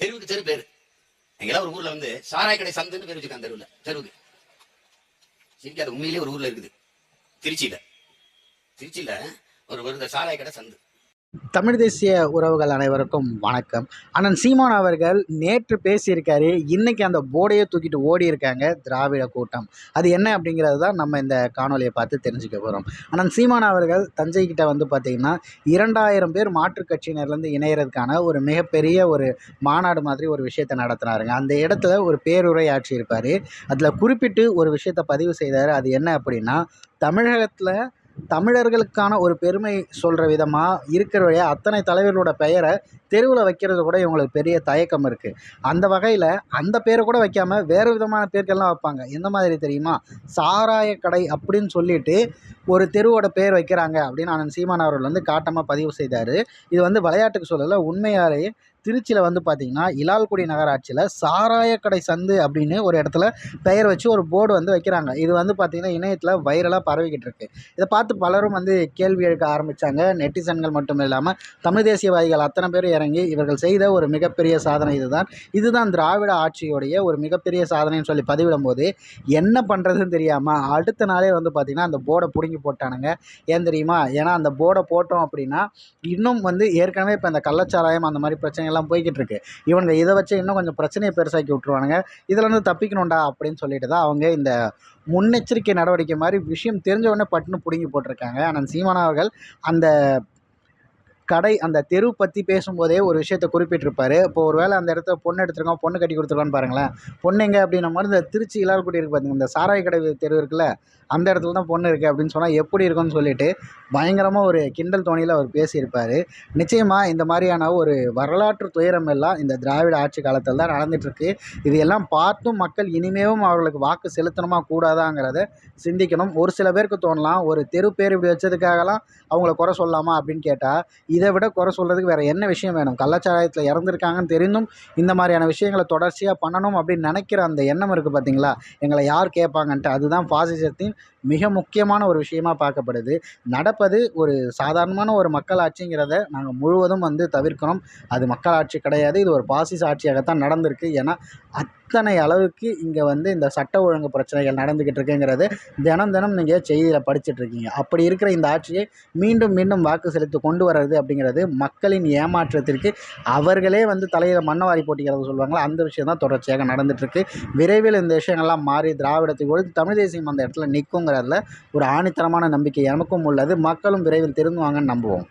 தெருவுக்கு தெரு பேரு. எங்கெல்லாம் ஒரு ஊர்ல வந்து சாராய கடை சந்துன்னு பேர் வச்சிருக்காங்க தெருவுல தெருவுக்கு. சிரிக்காத உண்மையிலேயே ஒரு ஊர்ல இருக்குது. திருச்சியில. திருச்சியில ஒரு ஒரு சாராய கடை சந்து. தமிழ் தேசிய உறவுகள் அனைவருக்கும் வணக்கம். அண்ணன் சீமான் அவர்கள் நேற்று பேசியிருக்காரு. இன்னைக்கு அந்த போர்டையே தூக்கிட்டு ஓடி இருக்காங்க திராவிட கூட்டம். அது என்ன அப்படிங்கிறது தான் நம்ம இந்த காணொலியை பார்த்து தெரிஞ்சுக்க போகிறோம் அண்ணன் சீமான் அவர்கள் தஞ்சை கிட்ட வந்து பார்த்திங்கன்னா இரண்டாயிரம் பேர் மாற்றுக் கட்சியினர்லேருந்து இணையறதுக்கான ஒரு மிகப்பெரிய ஒரு மாநாடு மாதிரி ஒரு விஷயத்தை நடத்துனாருங்க. அந்த இடத்துல ஒரு பேருரை ஆற்றியிருப்பார் அதில் குறிப்பிட்டு ஒரு விஷயத்தை பதிவு செய்தார். அது என்ன அப்படின்னா தமிழகத்தில் தமிழர்களுக்கான ஒரு பெருமை சொல்கிற விதமாக இருக்கிற வழியா அத்தனை தலைவர்களோட பெயரை தெருவில் வைக்கிறது கூட இவங்களுக்கு பெரிய தயக்கம் இருக்குது அந்த வகையில் அந்த பேரை கூட வைக்காமல் வேறு விதமான பேர்கள்லாம் வைப்பாங்க. எந்த மாதிரி தெரியுமா? சாராய கடை அப்படின்னு சொல்லிட்டு ஒரு தெருவோட பேர் வைக்கிறாங்க அப்படின்னு அண்ணன் சீமான் அவர்கள் வந்து காட்டமாக பதிவு செய்தார். இது வந்து விளையாட்டுக்கு சொல்லலை உண்மையாலேயே திருச்சியில் வந்து பார்த்திங்கன்னா இலால்குடி நகராட்சியில் சாராயக்கடை சந்து அப்படின்னு ஒரு இடத்துல பெயர் வச்சு ஒரு போர்டு வந்து வைக்கிறாங்க. இது வந்து பார்த்திங்கன்னா இணையத்தில் வைரலாக பரவிக்கிட்டு இருக்கு. இதை பார்த்து பலரும் வந்து கேள்வி எழுக்க ஆரம்பித்தாங்க நெட்டிசன்கள் மட்டும் இல்லாமல் தமிழ் தேசியவாதிகள் அத்தனை பேர் இறங்கி இவர்கள் செய்த ஒரு மிகப்பெரிய சாதனை இதுதான். இதுதான் திராவிட ஆட்சியுடைய ஒரு மிகப்பெரிய சாதனைன்னு சொல்லி பதிவிடும் போது என்ன பண்ணுறதுன்னு தெரியாமல் அடுத்த நாளே வந்து பார்த்திங்கன்னா அந்த போர்டை பிடுங்கி போட்டானுங்க. ஏன் தெரியுமா? ஏன்னா அந்த போர்டை போட்டோம் அப்படின்னா இன்னும் வந்து ஏற்கனவே இப்போ இந்த கள்ளச்சாராயம் அந்த மாதிரி பிரச்சனை பிரச்சனைகள்லாம் போய்கிட்டு இருக்கு இவங்க இதை வச்சு இன்னும் கொஞ்சம் பிரச்சனையை பெருசாக்கி விட்ருவானுங்க இதிலேருந்து தப்பிக்கணும்டா அப்படின்னு சொல்லிட்டு தான் அவங்க இந்த முன்னெச்சரிக்கை நடவடிக்கை மாதிரி விஷயம் தெரிஞ்ச உடனே பட்டுன்னு பிடுங்கி போட்டிருக்காங்க. ஆனால் சீமானா அவர்கள் அந்த கடை அந்த தெரு பற்றி பேசும்போதே ஒரு விஷயத்தை குறிப்பிட்டிருப்பாரு. இப்போ ஒரு வேளை அந்த இடத்துல பொண்ணு எடுத்துருக்கோம் பொண்ணு கட்டி கொடுத்துருக்கான்னு பாருங்களேன். பொண்ணுங்க அப்படின்ன அப்படின்னும் போது இந்த திருச்சி இலால்குடி இருக்கு பார்த்தீங்க இந்த சாராய கடை தெரு இருக்குல்ல அந்த இடத்துல தான் பொண்ணு இருக்குது அப்படின்னு சொன்னால் எப்படி இருக்கும்னு சொல்லிட்டு பயங்கரமாக ஒரு கிண்டல் தோணியில் அவர் பேசியிருப்பார். நிச்சயமாக இந்த மாதிரியான ஒரு வரலாற்று துயரம் எல்லாம் இந்த திராவிட ஆட்சி காலத்தில் தான் நடந்துகிட்ருக்கு இது எல்லாம் பார்த்தும் மக்கள் இனிமேவும் அவர்களுக்கு வாக்கு செலுத்தணுமா கூடாதாங்கிறத சிந்திக்கணும். ஒரு சில பேருக்கு தோணலாம் ஒரு தெரு பேர் இப்படி வச்சதுக்காகலாம் அவங்கள குறை சொல்லலாமா அப்படின்னு கேட்டால் இதை விட குறை சொல்கிறதுக்கு வேறு என்ன விஷயம் வேணும்? கள்ளச்சாராயத்தில் இறந்துருக்காங்கன்னு தெரிந்தும் இந்த மாதிரியான விஷயங்களை தொடர்ச்சியாக பண்ணணும் அப்படின்னு நினைக்கிற அந்த எண்ணம் இருக்குது பார்த்தீங்களா எங்களை யார் கேட்பாங்கன்ட்டு அதுதான் பாசிசத்தின் மிக முக்கியமான ஒரு விஷயமா பார்க்கப்படுது. நடப்பது ஒரு சாதாரணமான ஒரு மக்களாட்சிங்கிறத நாங்கள் முழுவதும் வந்து தவிர்க்கணும். அது மக்களாட்சி கிடையாது. இது ஒரு பாசிச ஆட்சியாகத்தான் நடந்திருக்கு. ஏன்னா அத்தனை அளவுக்கு இங்கே வந்து இந்த சட்ட ஒழுங்கு பிரச்சனைகள் நடந்துக்கிட்டு இருக்குங்கிறது தினம் தினம் நீங்கள் செய்தியில் படிச்சுட்டு இருக்கீங்க. அப்படி இருக்கிற இந்த ஆட்சியை மீண்டும் மீண்டும் வாக்கு செலுத்தி கொண்டு வர்றது அப்படிங்கிறது மக்களின் ஏமாற்றத்திற்கு அவர்களே வந்து தலையில் மண்ணவாரி போட்டிக்கிறது சொல்லுவாங்களா அந்த விஷயம் தான் தொடர்ச்சியாக நடந்துகிட்ருக்கு விரைவில் இந்த விஷயங்கள்லாம் மாறி திராவிடத்துக்கு ஒழித்து தமிழ் தேசியம் அந்த இடத்துல நிற்குங்கிறதுல ஒரு ஆணித்தரமான நம்பிக்கை எனக்கும் உள்ளது. மக்களும் விரைவில் திருந்துவாங்கன்னு நம்புவோம்.